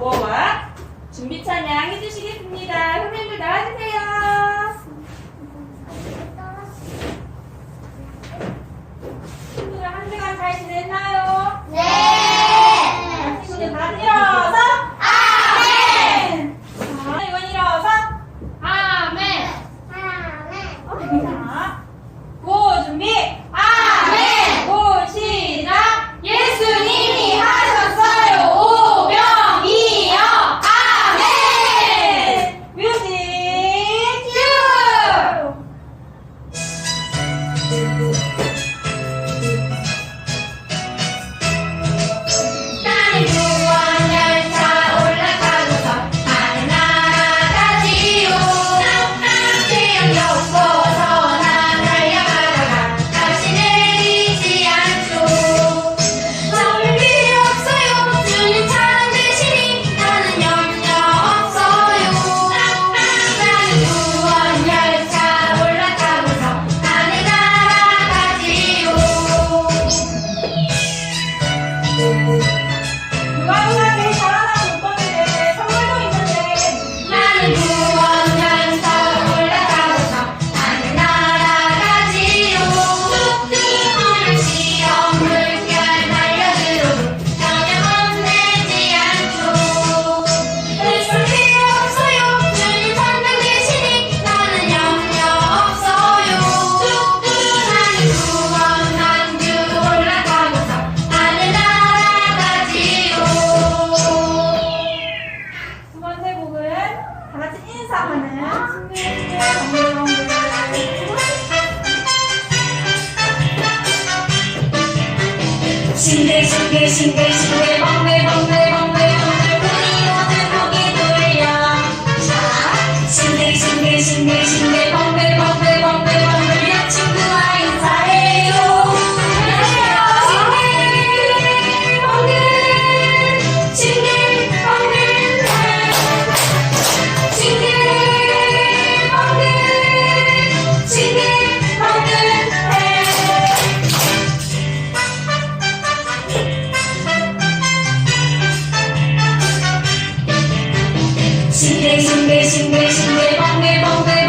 모아 준비 찬양 해주시겠습니다. 선생님들 나와주세요. 친구들 한 시간 잘 지냈나요? 네. 친구들 다 일어서. Motivation, based Sunday, Sunday, Sunday, Sunday, Monday, Monday.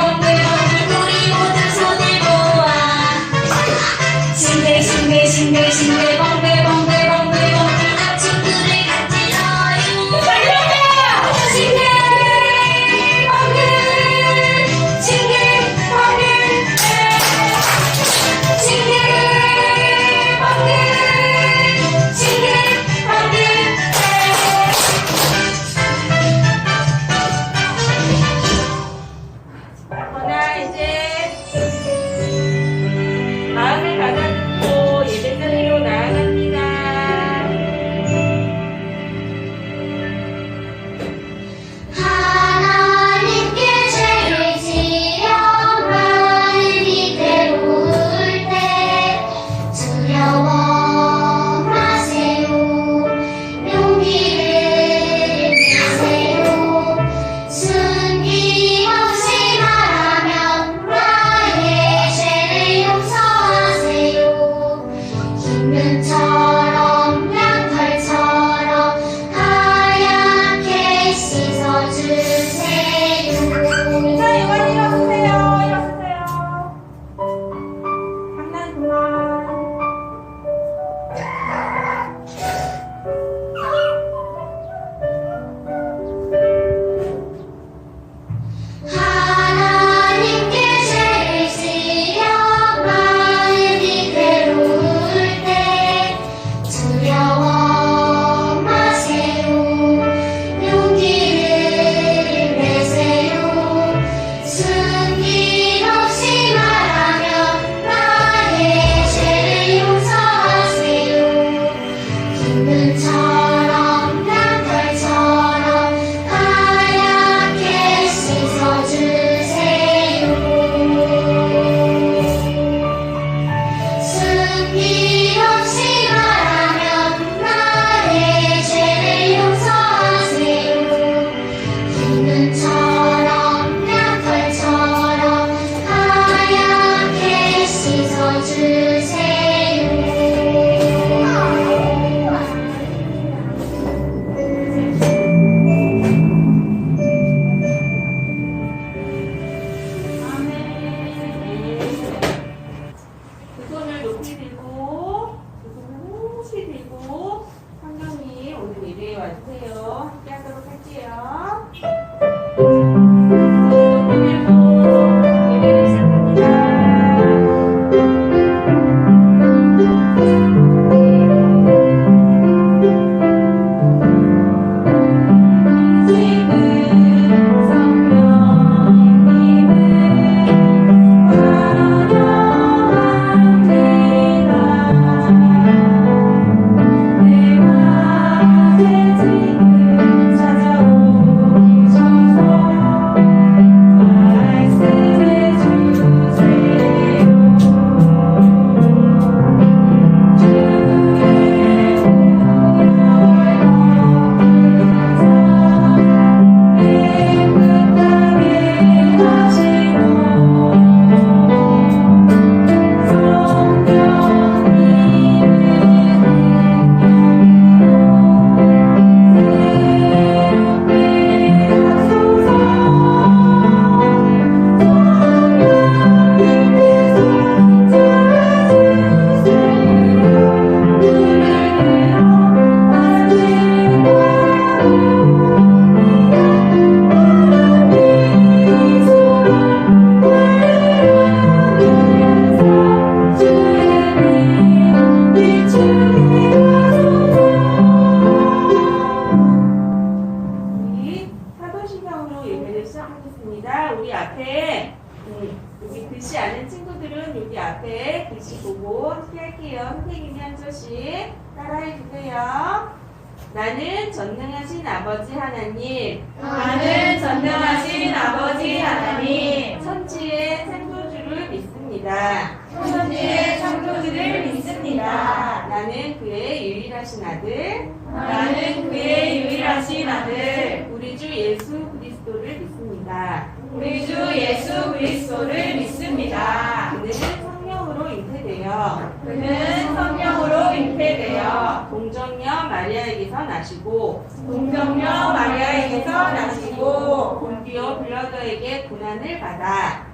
유일하신 아들, 나는 그의 유일하신 아들, 우리 주 예수 그리스도를 믿습니다. 우리 주 예수 그리스도를 믿습니다. 그는 성령으로 잉태되어 그는 성령으로 잉태되어 동정녀 마리아에게서 나시고 동정녀 마리아에게서 나시고 본디오 빌라도에게 고난을 받아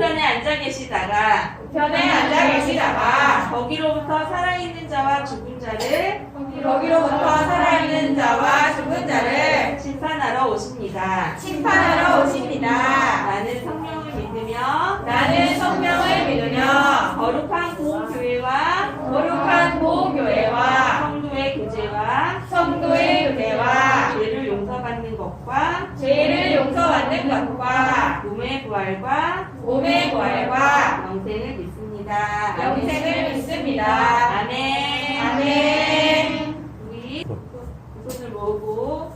우편에 앉아 계시다가 편에 앉아 계시다가 거기로부터 살아있는 자와 죽은 자를 거기로부터 살아있는 자와 죽은 자를 심판하러 오십니다. 심판하러 오십니다. 나는 성령을 믿으며 나는 성령을 믿으며 거룩한 공교회와 거룩한 보교회와 성도의 교제와 성도의 교제와 죄를 용서받는 것과 죄를 용서받는 것과 몸의 부활과 몸의 부활과 영생을 믿습니다. 영생을 믿습니다. 아멘. 아멘. 우리 두 손을 모으고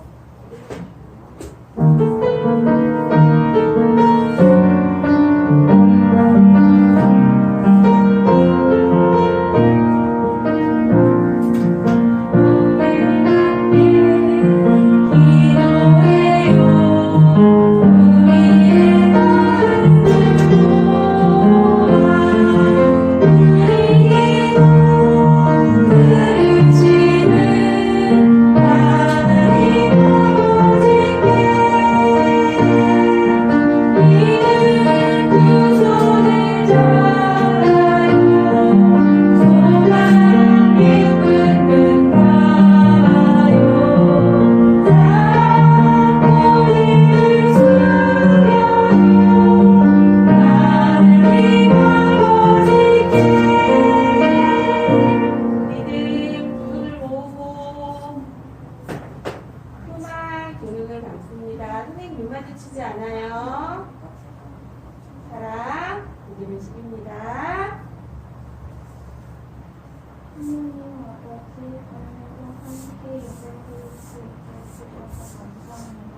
근육을 감습니다. 선생님 눈 마주치지 않아요. 사랑 믿음을 식입니다. 하나님 아버지, 오늘도 함께 예배 드릴 수 있게 해주셔서 감사합니다.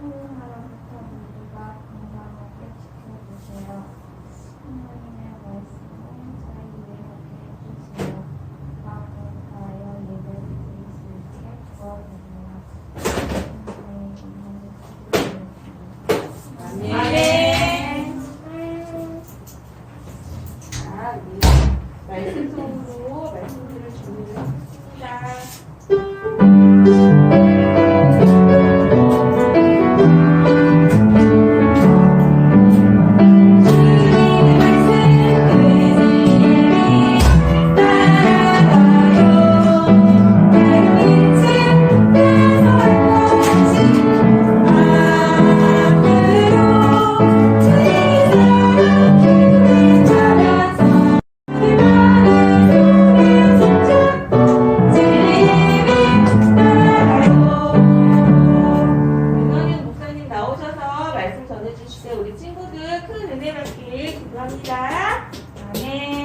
코로나로부터 우리가 건강하게 지켜주세요. 하나님의 말씀 말씀으로 말씀드릴 준비를 했습니다. 말씀 전해주시고 우리 친구들 큰 은혜 받길 기도합니다. 아멘.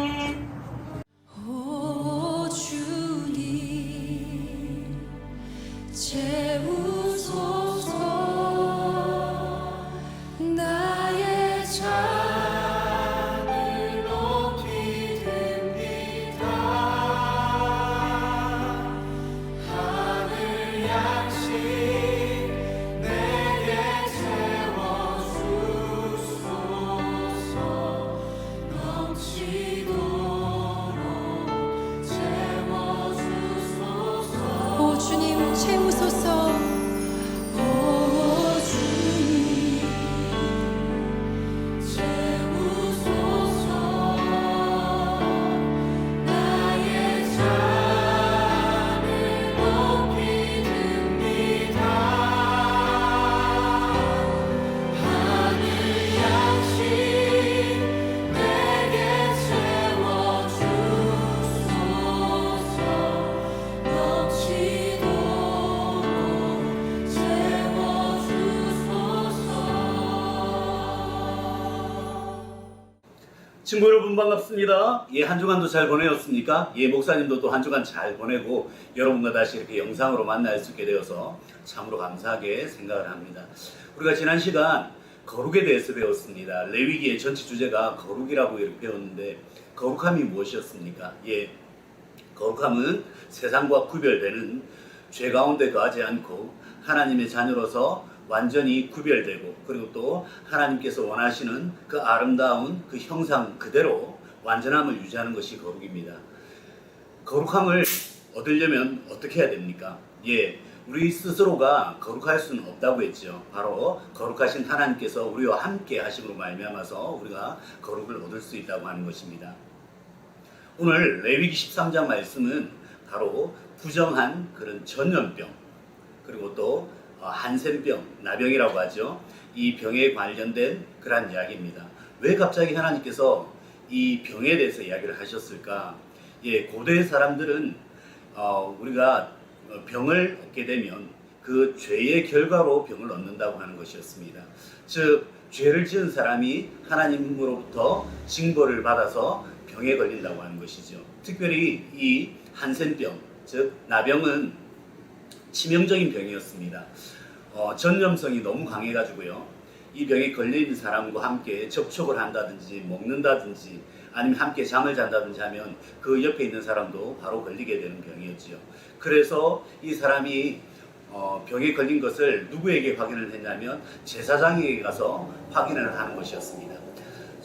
친구 여러분 반갑습니다. 예, 한 주간도 잘 보내셨습니까? 예, 목사님도 또 한 주간 잘 보내고 여러분과 다시 이렇게 영상으로 만날 수 있게 되어서 참으로 감사하게 생각을 합니다. 우리가 지난 시간 거룩에 대해서 배웠습니다. 레위기의 전체 주제가 거룩이라고 이렇게 배웠는데 거룩함이 무엇이었습니까? 예, 거룩함은 세상과 구별되는 죄 가운데 거하지 않고 하나님의 자녀로서 완전히 구별되고 그리고 또 하나님께서 원하시는 그 아름다운 그 형상 그대로 완전함을 유지하는 것이 거룩입니다. 거룩함을 얻으려면 어떻게 해야 됩니까? 예, 우리 스스로가 거룩할 수는 없다고 했죠. 바로 거룩하신 하나님께서 우리와 함께 하심으로 말미암아서 우리가 거룩을 얻을 수 있다고 하는 것입니다. 오늘 레위기 13장 말씀은 바로 부정한 그런 전염병 그리고 또 어, 한센병, 나병이라고 하죠. 이 병에 관련된 그러한 이야기입니다. 왜 갑자기 하나님께서 이 병에 대해서 이야기를 하셨을까? 예, 고대 사람들은 어, 우리가 어, 병을 얻게 되면 그 죄의 결과로 병을 얻는다고 하는 것이었습니다. 즉 죄를 지은 사람이 하나님으로부터 징벌을 받아서 병에 걸린다고 하는 것이죠. 특별히 이 한센병, 즉 나병은 치명적인 병이었습니다. 어, 전염성이 너무 강해가지고요. 이 병에 걸린 사람과 함께 접촉을 한다든지 먹는다든지 아니면 함께 잠을 잔다든지 하면 그 옆에 있는 사람도 바로 걸리게 되는 병이었지요. 그래서 이 사람이 어, 병에 걸린 것을 누구에게 확인을 했냐면 제사장에게 가서 확인을 하는 것이었습니다.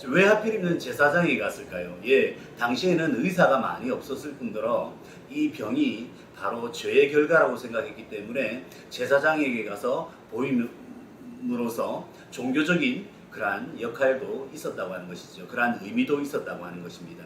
왜 하필이면 제사장에게 갔을까요? 예, 당시에는 의사가 많이 없었을 뿐더러 이 병이 바로 죄의 결과라고 생각했기 때문에 제사장에게 가서 보임으로써 종교적인 그러한 역할도 있었다고 하는 것이죠. 그러한 의미도 있었다고 하는 것입니다.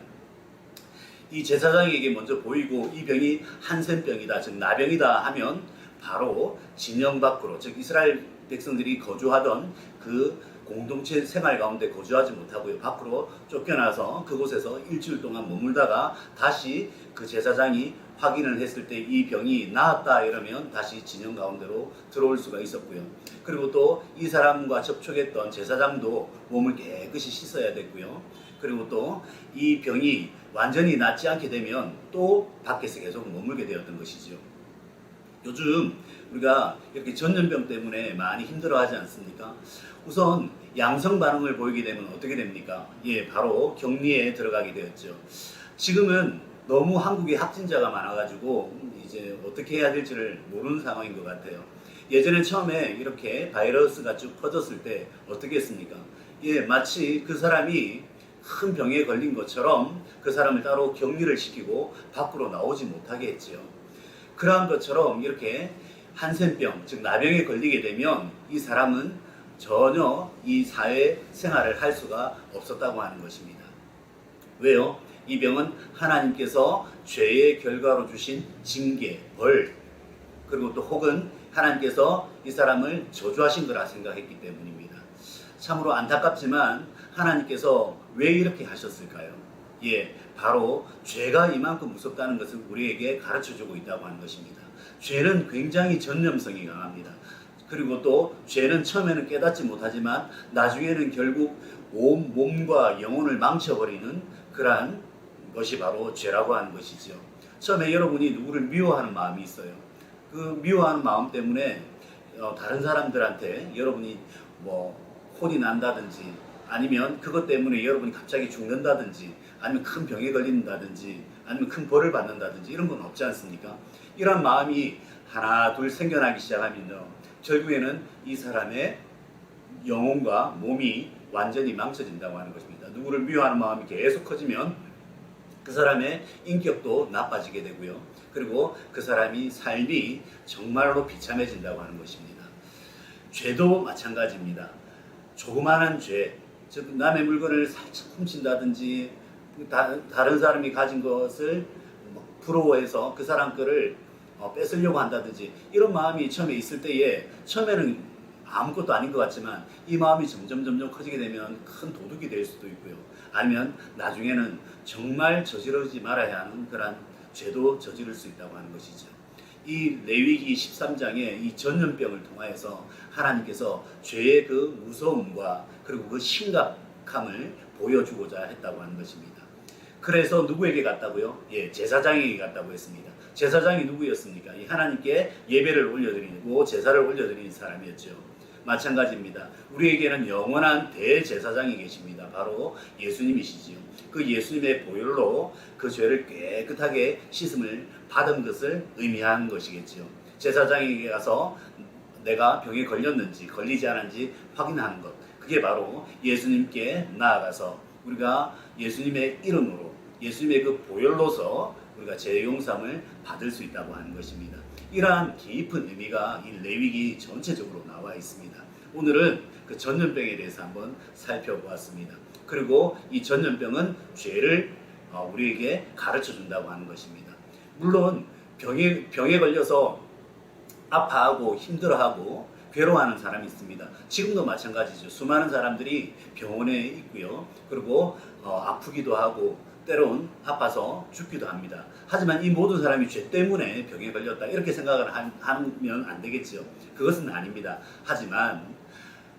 이 제사장에게 먼저 보이고 이 병이 한센병이다, 즉 나병이다 하면 바로 진영 밖으로, 즉 이스라엘 백성들이 거주하던 그 공동체 생활 가운데 거주하지 못하고요. 밖으로 쫓겨나서 그곳에서 일주일 동안 머물다가 다시 그 제사장이 확인을 했을 때 이 병이 나았다 이러면 다시 진영 가운데로 들어올 수가 있었고요. 그리고 또 이 사람과 접촉했던 제사장도 몸을 깨끗이 씻어야 됐고요. 그리고 또 이 병이 완전히 낫지 않게 되면 또 밖에서 계속 머물게 되었던 것이죠. 요즘 우리가 이렇게 전염병 때문에 많이 힘들어하지 않습니까? 우선 양성 반응을 보이게 되면 어떻게 됩니까? 예, 바로 격리에 들어가게 되었죠. 지금은 너무 한국에 확진자가 많아가지고 이제 어떻게 해야 될지를 모르는 상황인 것 같아요. 예전에 처음에 이렇게 바이러스가 쭉 퍼졌을 때 어떻게 했습니까? 예, 마치 그 사람이 큰 병에 걸린 것처럼 그 사람을 따로 격리를 시키고 밖으로 나오지 못하게 했지요. 그러한 것처럼 이렇게 한센병, 즉 나병에 걸리게 되면 이 사람은 전혀 이 사회 생활을 할 수가 없었다고 하는 것입니다. 왜요? 이 병은 하나님께서 죄의 결과로 주신 징계, 벌, 그리고 또 혹은 하나님께서 이 사람을 저주하신 거라 생각했기 때문입니다. 참으로 안타깝지만 하나님께서 왜 이렇게 하셨을까요? 예, 바로 죄가 이만큼 무섭다는 것을 우리에게 가르쳐 주고 있다고 하는 것입니다. 죄는 굉장히 전염성이 강합니다. 그리고 또 죄는 처음에는 깨닫지 못하지만 나중에는 결국 온 몸과 영혼을 망쳐버리는 그러한 것이 바로 죄라고 하는 것이죠. 처음에 여러분이 누구를 미워하는 마음이 있어요. 그 미워하는 마음 때문에 어, 다른 사람들한테 여러분이 뭐 혼이 난다든지 아니면 그것 때문에 여러분이 갑자기 죽는다든지 아니면 큰 병에 걸린다든지 아니면 큰 벌을 받는다든지 이런 건 없지 않습니까? 이런 마음이 하나 둘 생겨나기 시작하면요 결국에는 이 사람의 영혼과 몸이 완전히 망쳐진다고 하는 것입니다. 누구를 미워하는 마음이 계속 커지면 그 사람의 인격도 나빠지게 되고요. 그리고 그 사람이 삶이 정말로 비참해진다고 하는 것입니다. 죄도 마찬가지입니다. 조그마한 죄, 즉 남의 물건을 살짝 훔친다든지 다, 다른 사람이 가진 것을 뭐 부러워해서 그 사람 거를 어, 뺏으려고 한다든지 이런 마음이 처음에 있을 때에 처음에는 아무것도 아닌 것 같지만 이 마음이 점점 점점 커지게 되면 큰 도둑이 될 수도 있고요. 아니면 나중에는 정말 저지르지 말아야 하는 그런 죄도 저지를 수 있다고 하는 것이죠. 이 레위기 13장의 이 전염병을 통하여서 하나님께서 죄의 그 무서움과 그리고 그 심각함을 보여주고자 했다고 하는 것입니다. 그래서 누구에게 갔다고요? 예, 제사장에게 갔다고 했습니다. 제사장이 누구였습니까? 이 하나님께 예배를 올려드리고 제사를 올려드리는 사람이었죠. 마찬가지입니다. 우리에게는 영원한 대제사장이 계십니다. 바로 예수님이시지요. 그 예수님의 보혈로 그 죄를 깨끗하게 씻음을 받은 것을 의미하는 것이겠지요. 제사장에게 가서 내가 병에 걸렸는지 걸리지 않은지 확인하는 것. 그게 바로 예수님께 나아가서 우리가 예수님의 이름으로 예수님의 그 보혈로서 우리가 죄 용sam을 받을 수 있다고 하는 것입니다. 이러한 깊은 의미가 이 레위기 전체적으로 나와 있습니다. 오늘은 그 전염병에 대해서 한번 살펴보았습니다. 그리고 이 전염병은 죄를 어, 우리에게 가르쳐 준다고 하는 것입니다. 물론 병에 병에 걸려서 아파하고 힘들어하고 괴로워하는 사람이 있습니다. 지금도 마찬가지죠. 수많은 사람들이 병원에 있고요. 그리고 어, 아프기도 하고 때론 아파서 죽기도 합니다. 하지만 이 모든 사람이 죄 때문에 병에 걸렸다 이렇게 생각을 하- 하면 안 되겠죠. 그것은 아닙니다. 하지만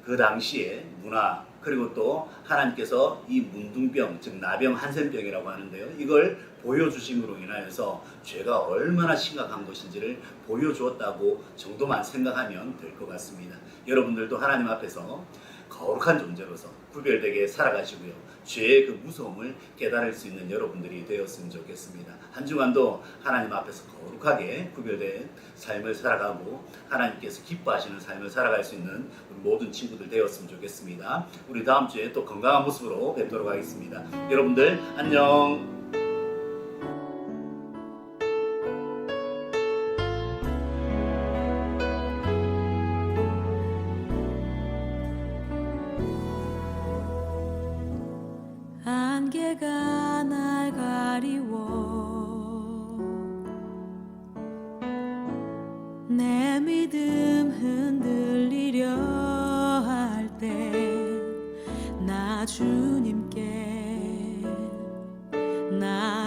그 당시에 문화 그리고 또 하나님께서 이 문둥병 즉 나병 한센병이라고 하는데요. 이걸 보여주심으로 인하여서 죄가 얼마나 심각한 것인지를 보여주었다고 정도만 생각하면 될 것 같습니다. 여러분들도 하나님 앞에서 거룩한 존재로서 구별되게 살아가시고요. 죄의 그 무서움을 깨달을 수 있는 여러분들이 되었으면 좋겠습니다. 한 주간도 하나님 앞에서 거룩하게 구별된 삶을 살아가고 하나님께서 기뻐하시는 삶을 살아갈 수 있는 모든 친구들 되었으면 좋겠습니다. 우리 다음 주에 또 건강한 모습으로 뵙도록 하겠습니다. 여러분들 안녕. 주님께 나